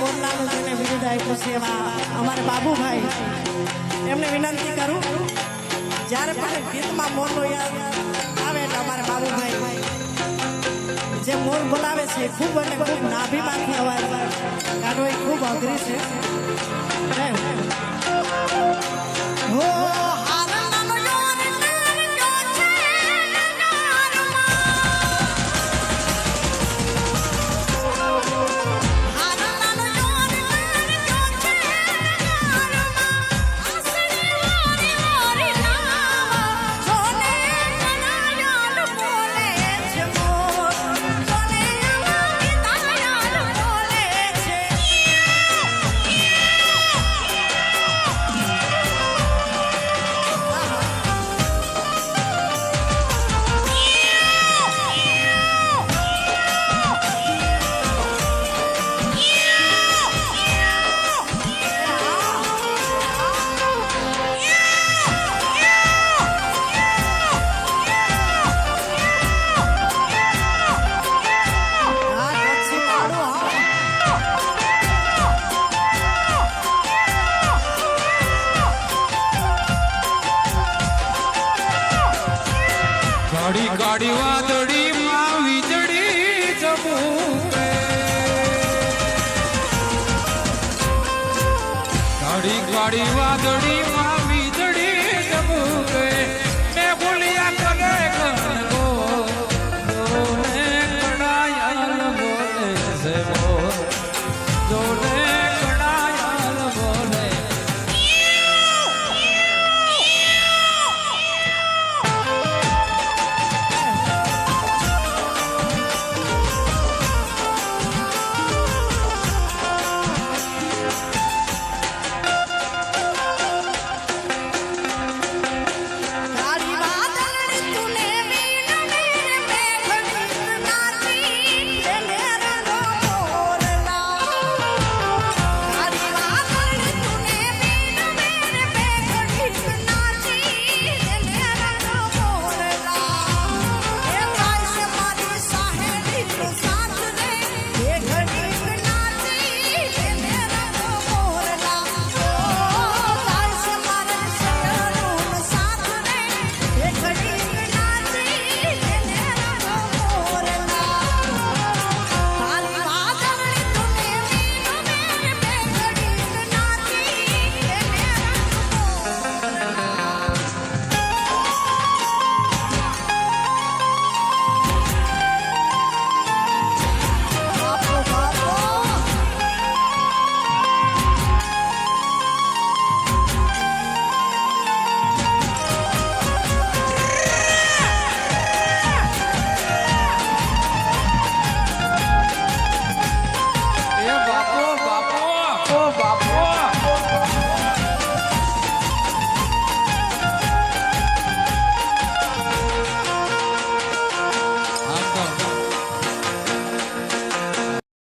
મોરલાનું જેને વિરુદ્ધ આપ્યું છે એવા અમારા બાબુભાઈ. એમને વિનંતી કરું, જ્યારે પણ ગીતમાં મોરલો યાદ આવે એટલે અમારા બાબુભાઈ. જે મોર બોલાવે છે ખૂબ અને ખૂબ નાભીમાંથી અવાજ કાઢવો એ ખૂબ અઘરી છે. અડી કાઢી વાદળી માં વીજળી ચમુકે કાઢી કાઢી વાદળી માં વીજળી ચમુકે